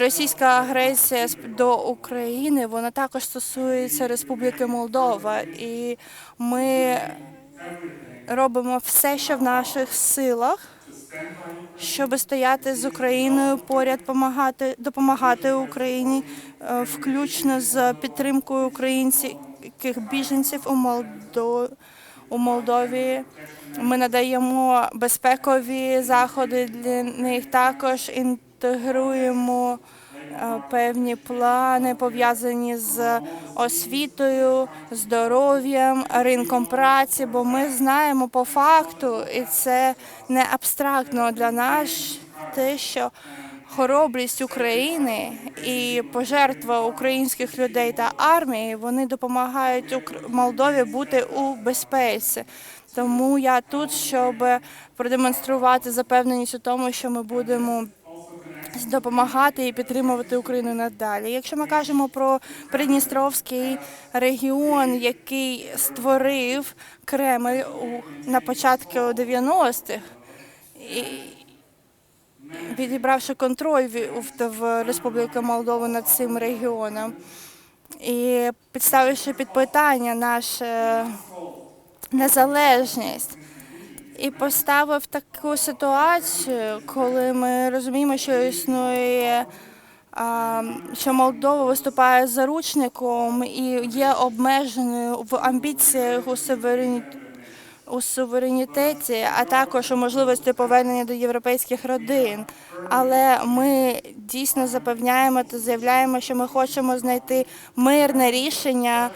Російська агресія до України вона також стосується Республіки Молдова, і ми робимо все, що в наших силах, щоб стояти з Україною поряд, помагати, допомагати Україні, е, включно з підтримкою українських біженців у Молдові. У Молдові ми надаємо безпекові заходи для них. Також інтегруємо е, певні плани пов'язані з освітою, здоров'ям, ринком праці. Бо ми знаємо по факту, і це не абстрактно для нас, те, що хоробрість України і пожертва українських людей та армії вони допомагають Молдові бути у безпеці. Тому я тут, щоб продемонструвати запевненість у тому, що ми будемо допомагати і підтримувати Україну надалі. Якщо ми кажемо про Придністровський регіон, який створив Кремль на початку 90-х, і відібравши контроль в, Республіки Молдова над цим регіоном і підставивши під питання нашу незалежність. І поставив таку ситуацію, коли ми розуміємо, що існує, що Молдова виступає заручником і є обмеженою в амбіціях у суверенітеті у суверенітеті, а також у можливості повернення до європейських родин. Але ми дійсно запевняємо та заявляємо, що ми хочемо знайти мирне рішення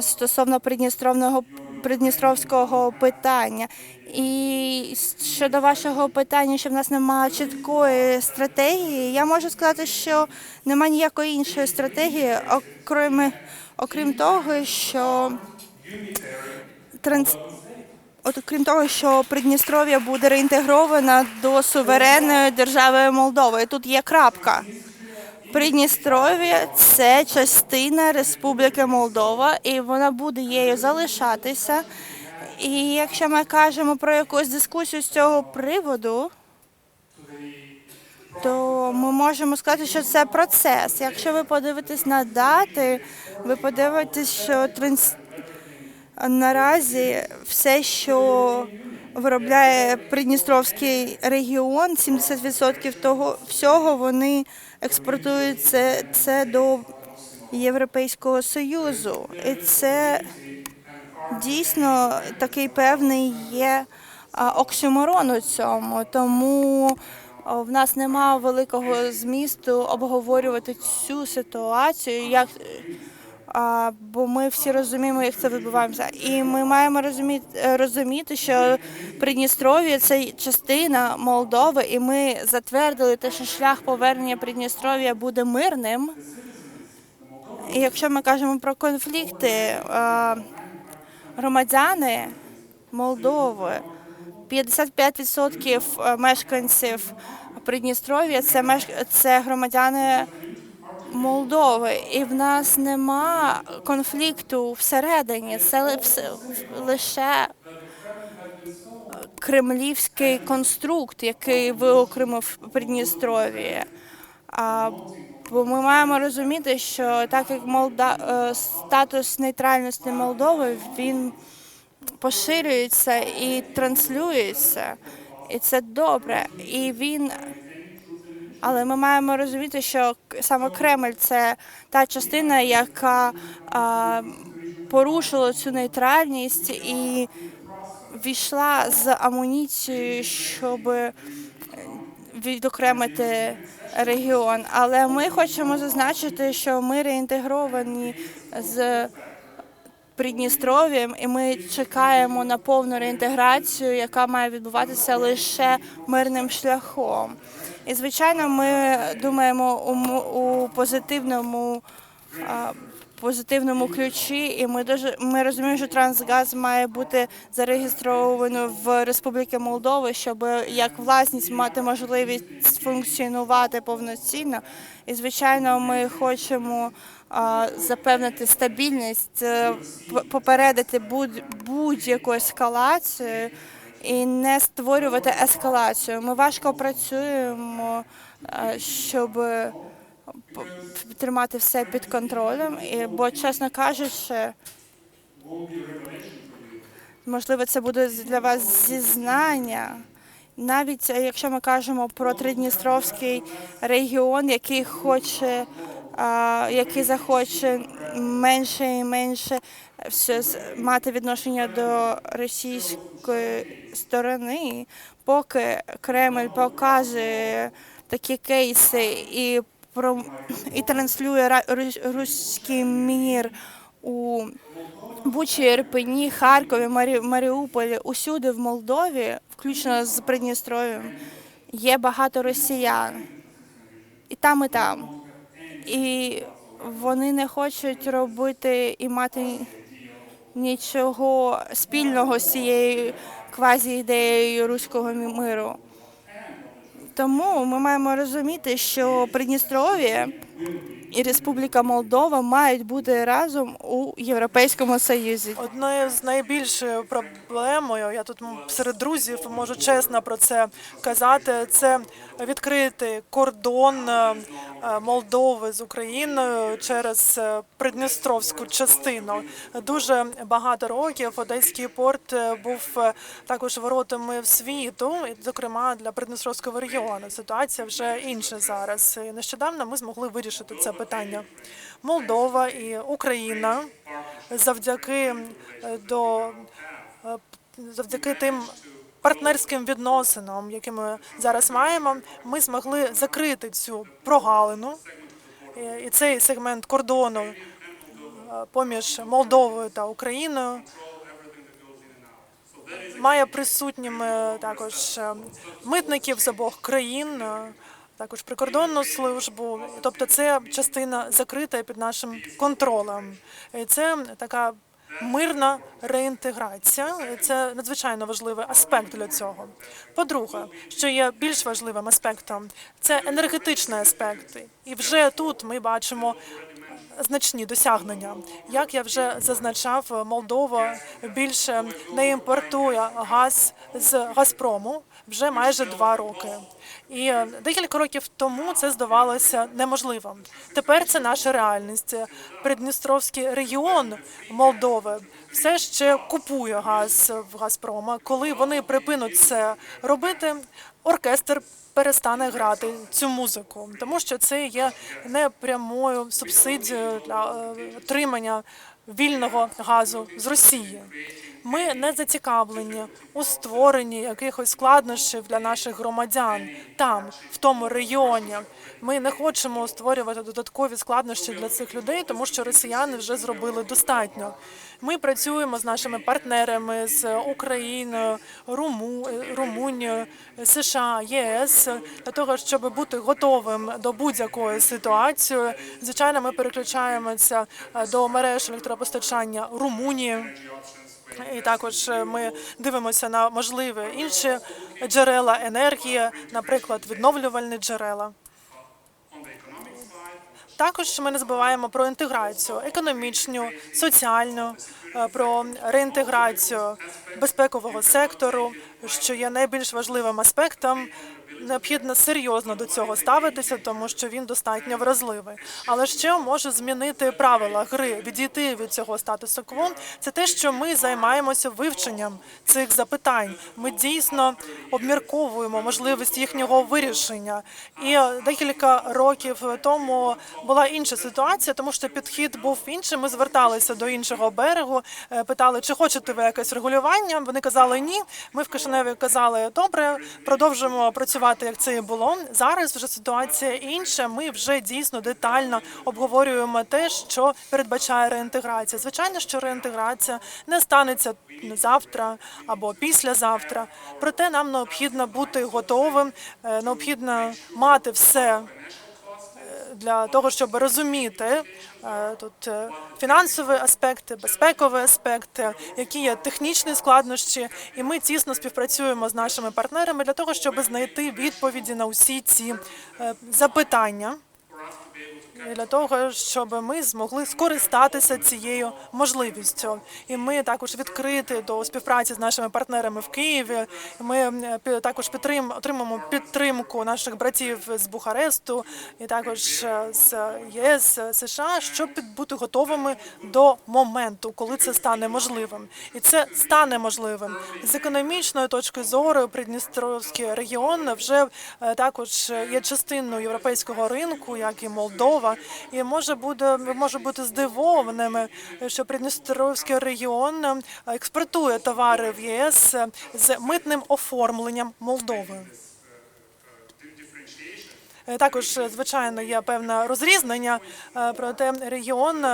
стосовно придністровного придністровського питання. І щодо вашого питання, що в нас немає чіткої стратегії, я можу сказати, що немає ніякої іншої стратегії, окрім, окрім того, що транс... От крім того, що Придністров'я буде реінтегрована до суверенної держави Молдови. Тут є крапка. Придністров'я це частина Республіки Молдова, і вона буде її залишатися. І якщо ми кажемо про якусь дискусію з цього приводу, то ми можемо сказати, що це процес. Якщо ви подивитесь на дати, ви подивитесь, що транс... Наразі все, що виробляє Придністровський регіон, 70% того всього вони експортують це, до Європейського Союзу. І це дійсно такий певний є оксюморон у цьому. Тому в нас немає великого змісту обговорювати цю ситуацію. як а, бо ми всі розуміємо, як це відбувається. І ми маємо розуміти, розуміти, що Придністров'я це частина Молдови, і ми затвердили те, що шлях повернення Придністров'я буде мирним. І якщо ми кажемо про конфлікти, а, громадяни Молдови, 55% мешканців Придністров'я це меш... це громадяни Молдови, і в нас нема конфлікту всередині. Це лише кремлівський конструкт, який виокремив Придністров'я. Бо ми маємо розуміти, що так як Молда... е, статус нейтральності Молдови він поширюється і транслюється, і це добре. І він але ми маємо розуміти, що саме Кремль це та частина, яка а, порушила цю нейтральність і війшла з амуніцією, щоб е, відокремити регіон. Але ми хочемо зазначити, що ми реінтегровані з Придністров'ям, і ми чекаємо на повну реінтеграцію, яка має відбуватися лише мирним шляхом. І звичайно, ми думаємо у, у позитивному. Позитивному ключі, і ми дуже ми розуміємо, що Трансгаз має бути зареєстровано в Республіки Молдови, щоб як власність мати можливість функціонувати повноцінно. І звичайно, ми хочемо а, запевнити стабільність, е, попередити будь- будь-яку ескалацію і не створювати ескалацію. Ми важко працюємо, е, щоб тримати все під контролем. І, бо, чесно кажучи, можливо, це буде для вас зізнання. Навіть е, якщо ми кажемо про Придністровський регіон, який хоче, який захоче менше і менше все мати відношення до російської сторони, поки Кремль показує такі кейси і і транслює ра- руський мір у Бучі, Ірпені, Харкові, Марі... Маріуполі, усюди в Молдові, включно з Придністров'ям, є багато росіян. І там, і там. І вони не хочуть робити і мати нічого спільного з цією квазі-ідеєю руського мі- миру. Тому ми маємо розуміти, що Придністров'я і Республіка Молдова мають бути разом у Європейському Союзі. Одною з найбільшою проблемою, я тут серед друзів можу чесно про це казати, це відкрити кордон е, е, Молдови з Україною через е, Придністровську частину. Дуже багато років Одеський порт був також воротами в світу, зокрема для Придністровського регіону. Ситуація вже інша зараз. І нещодавно ми змогли вирішити це питання. Молдова і Україна завдяки е, до е, завдяки тим партнерським відносинам, які ми зараз маємо, ми змогли закрити цю прогалину Е, і цей сегмент кордону поміж Молдовою та Україною. Має присутніми також митників з обох країн, також прикордонну службу. Тобто, це частина закрита під нашим контролем. Це така мирна реінтеграція. Це надзвичайно важливий аспект для цього. По-друге, що є більш важливим аспектом, це енергетичний аспект. І вже тут ми бачимо значні досягнення. Як я вже зазначав, Молдова більше не імпортує газ з Газпрому вже майже два роки. І декілька років тому це здавалося неможливим. Тепер це наша реальність. Придністровський регіон Молдови все ще купує газ в Газпрома. Коли вони припинуть це робити, оркестр перестане грати цю музику, тому що це є непрямою субсидією для е, отримання вільного газу з Росії. Ми не зацікавлені у створенні якихось складнощів для наших громадян там, в тому регіоні. Ми не хочемо створювати додаткові складнощі для цих людей, тому що росіяни вже зробили достатньо. Ми працюємо з нашими партнерами з Україною, Руму, Румунією, США, ЄС для того, щоб бути готовим до будь-якої ситуації. Звичайно, ми переключаємося е, до мереж електропостачання Румунії. І також е, ми дивимося на можливі інші джерела енергії, наприклад, відновлювальні джерела. Також ми не забуваємо про інтеграцію економічну, соціальну, е, про реінтеграцію безпекового сектору, що є найбільш важливим аспектом. Необхідно серйозно до цього ставитися, тому що він достатньо вразливий. Але що може змінити правила гри, відійти від цього статусу кво? Це те, що ми займаємося вивченням цих запитань. Ми дійсно обмірковуємо можливість їхнього вирішення. І е, декілька років тому була інша ситуація, тому що підхід був інший. Ми зверталися до іншого берегу, е, питали, чи хочете ви якесь регулювання. Вони казали ні. Ми в Кишиневі казали добре, продовжимо працювати, як це і було. Зараз вже ситуація інша. Ми вже дійсно детально обговорюємо те, що передбачає реінтеграція. Звичайно, що реінтеграція не станеться завтра або післязавтра. Проте нам необхідно бути готовим, е, необхідно мати все для того, щоб розуміти е, тут е, фінансові аспекти, безпекові аспекти, які є технічні складнощі, і ми тісно співпрацюємо з нашими партнерами для того, щоб знайти відповіді на усі ці е, запитання. Для того, щоб ми змогли скористатися цією можливістю. І ми також відкриті до співпраці з нашими партнерами в Києві. Ми також підтрим, отримаємо підтримку наших братів з Бухаресту і також е, з ЄС США, щоб бути готовими до моменту, коли це стане можливим. І це стане можливим з економічної точки зору. Придністровський регіон вже е, також є частиною європейського ринку, як і Молдова, і може буде може бути здивованими, що Придністровський регіон е, експортує товари в ЄС е, з митним оформленням Молдови. Е, Також, звичайно, є певне розрізнення, проте регіон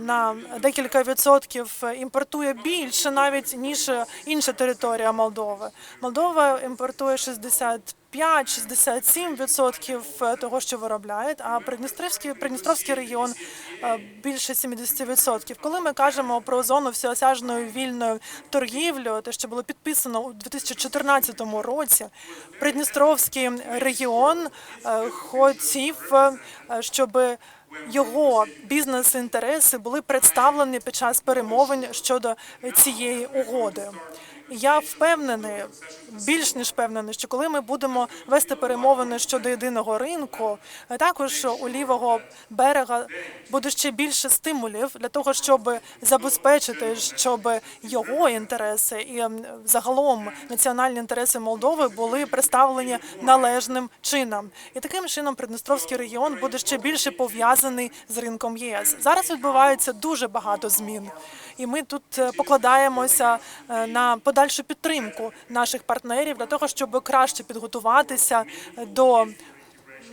на декілька відсотків імпортує більше навіть ніж інша територія Молдови. Молдова імпортує 65-67 відсотків того, що виробляє, а Придністровський, Придністровський регіон е, більше 70 відсотків. Коли ми кажемо про зону всеосяжної вільної торгівлі, те, що було підписано у 2014 році, Придністровський регіон е, хотів, е, щоб його бізнес-інтереси були представлені під час перемовин щодо цієї угоди. Я впевнений, більш ніж впевнений, що коли ми будемо вести перемовини щодо єдиного ринку, також у лівого берега буде ще більше стимулів для того, щоб забезпечити, щоб його інтереси і ем, загалом національні інтереси Молдови були представлені належним чином. І таким чином Придністровський регіон буде ще більше пов'язаний з ринком ЄС. Зараз відбувається дуже багато змін, і ми тут е, покладаємося е, на подальшу підтримку наших партнерів для того, щоб краще підготуватися до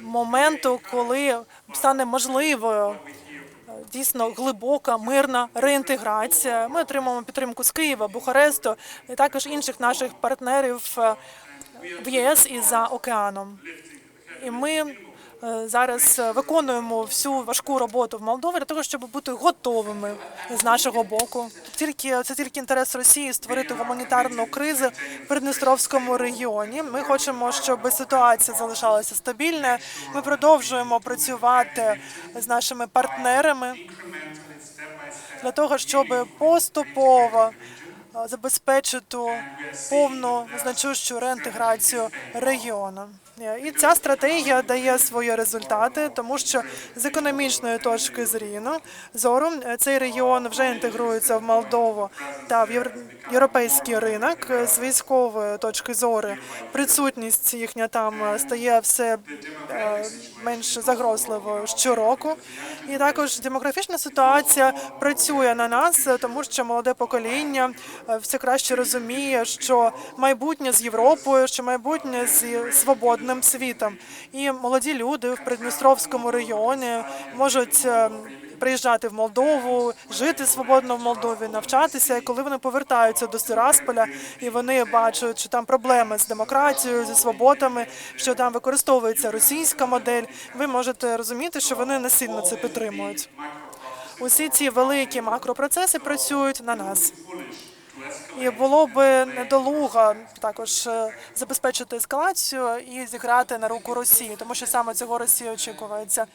моменту, коли стане можливою дійсно глибока мирна реінтеграція. Ми отримаємо підтримку з Києва, Бухаресту і також інших наших партнерів е, в єС і за океаном. І ми зараз е, виконуємо всю важку роботу в Молдові для того, щоб бути готовими з нашого боку. Тільки це тільки інтерес Росії створити гуманітарну кризу в Придністровському регіоні. Ми хочемо, щоб ситуація залишалася стабільною. Ми продовжуємо працювати з нашими партнерами для того, щоб поступово е, забезпечити повну значущу реінтеграцію регіону. Е, І ця стратегія дає свої результати, тому що з економічної точки зріну зору е, цей регіон вже інтегрується в Молдову та в євр- європейський ринок. Е, З військової точки зору присутність їхня там стає все менш загрозливою щороку. І також демографічна ситуація працює на нас, е, тому що молоде покоління е, все краще розуміє, що майбутнє з Європою, що майбутнє з свободним світом. І молоді люди в Придністровському регіоні можуть. Приїжджати в Молдову, жити свободно в Молдові, навчатися. І коли вони повертаються до Сирасполя, і вони бачать, що там проблеми з демократією, зі свободами, що там використовується російська модель, ви можете розуміти, що вони не сильно це підтримують. Усі ці великі макропроцеси працюють на нас. І було б недолуго також е, забезпечити ескалацію і зіграти на руку Росії, тому що саме цього Росія очікується.